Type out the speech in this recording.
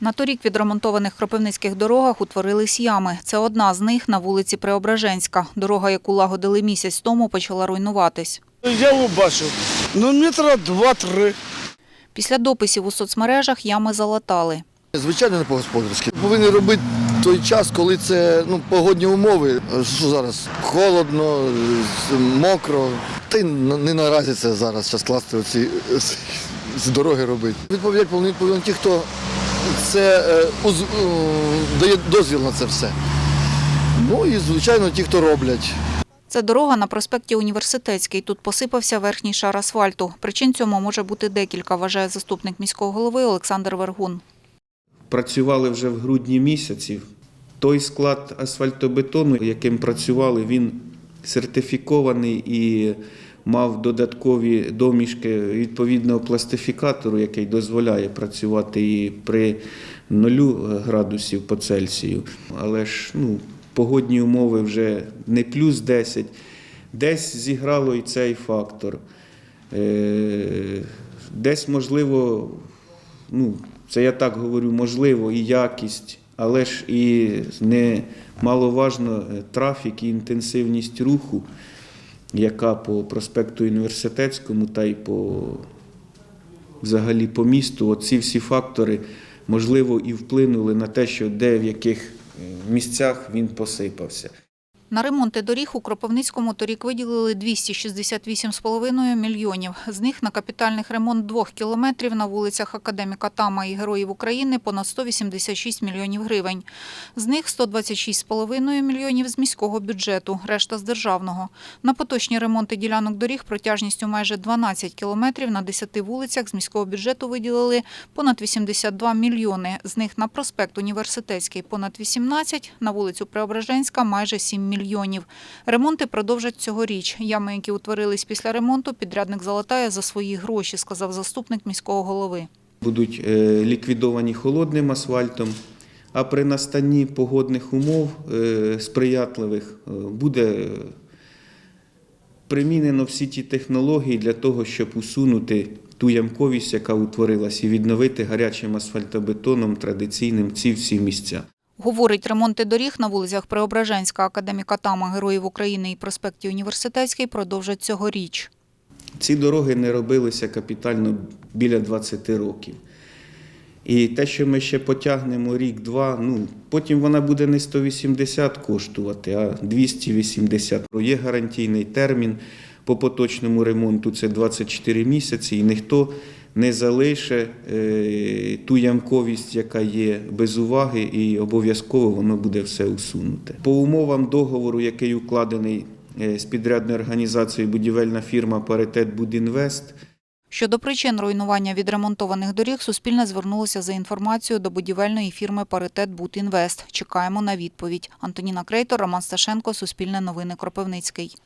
На торік відремонтованих кропивницьких дорогах утворились ями. Це одна з них на вулиці Преображенська. Дорога, яку лагодили місяць тому, почала руйнуватись. Я бачив. Ну, метра два-три. Після дописів у соцмережах ями залатали. Звичайно, не по-господарськи. Повинні робити той час, коли це ну, погодні умови. Що зараз? Холодно, мокро. Та й не наразі це зараз час класти оці з- з дороги робити. Відповідати повинні повинні ті, хто це е, е, дає дозвіл на це все. Ну і звичайно ті, хто роблять. Це дорога на проспекті Університетський. Тут посипався верхній шар асфальту. Причин цьому може бути декілька, вважає заступник міського голови Олександр Вергун. працювали вже в грудні місяці. Той склад асфальтобетону, яким працювали, він сертифікований і мав додаткові домішки відповідного пластифікатору, який дозволяє працювати і при нулю градусів по Цельсію. Але ж ну, погодні умови вже не плюс 10. Десь зіграло і цей фактор. Е, Десь, можливо, ну, це я так говорю, можливо, і якість, але ж і не маловажно е, трафік і інтенсивність руху, яка по проспекту університетському та й по взагалі по місту. Оці всі фактори, можливо, і вплинули на те, що де в яких е, місцях він посипався. На ремонти доріг у Кропивницькому торік виділили 268,5 мільйонів. З них на капітальних ремонт двох кілометрів на вулицях Академіка Тама і Героїв України понад 186 мільйонів гривень. З них 126,5 мільйонів з міського бюджету, решта з державного. На поточні ремонти ділянок доріг протяжністю майже 12 кілометрів на 10 вулицях з міського бюджету виділили понад 82 мільйони. З них на проспект Університетський понад 18, на вулицю Преображенська майже 7 мільйонів. Ремонти продовжать цьогоріч. Ями, які утворились після ремонту, підрядник залатає за свої гроші, сказав заступник міського голови. будуть е, ліквідовані холодним асфальтом, а при настанні погодних умов е, сприятливих е, буде примінено всі ті технології для того, щоб усунути ту ямковість, яка утворилась, і відновити гарячим асфальтобетоном традиційним ці всі місця. Говорить, ремонти доріг на вулицях Преображенська, Академіка Тама, Героїв України і проспекті Університетський продовжать цьогоріч. Ці дороги не робилися капітально біля 20 років. І те, що ми ще потягнемо рік-два, ну потім вона буде не 180 коштувати, а 280. Є гарантійний термін по поточному ремонту це 24 місяці, і ніхто не залише е, ту ямковість, яка є без уваги, і обов'язково воно буде все усунуте. По умовам договору, який укладений е, з підрядною організацією будівельна фірма Паритет Будінвест. Щодо причин руйнування відремонтованих доріг, Суспільне звернулося за інформацією до будівельної фірми «Паритет Бутінвест». Чекаємо на відповідь. Антоніна Крейтор, Роман Сташенко, Суспільне новини Кропивницький.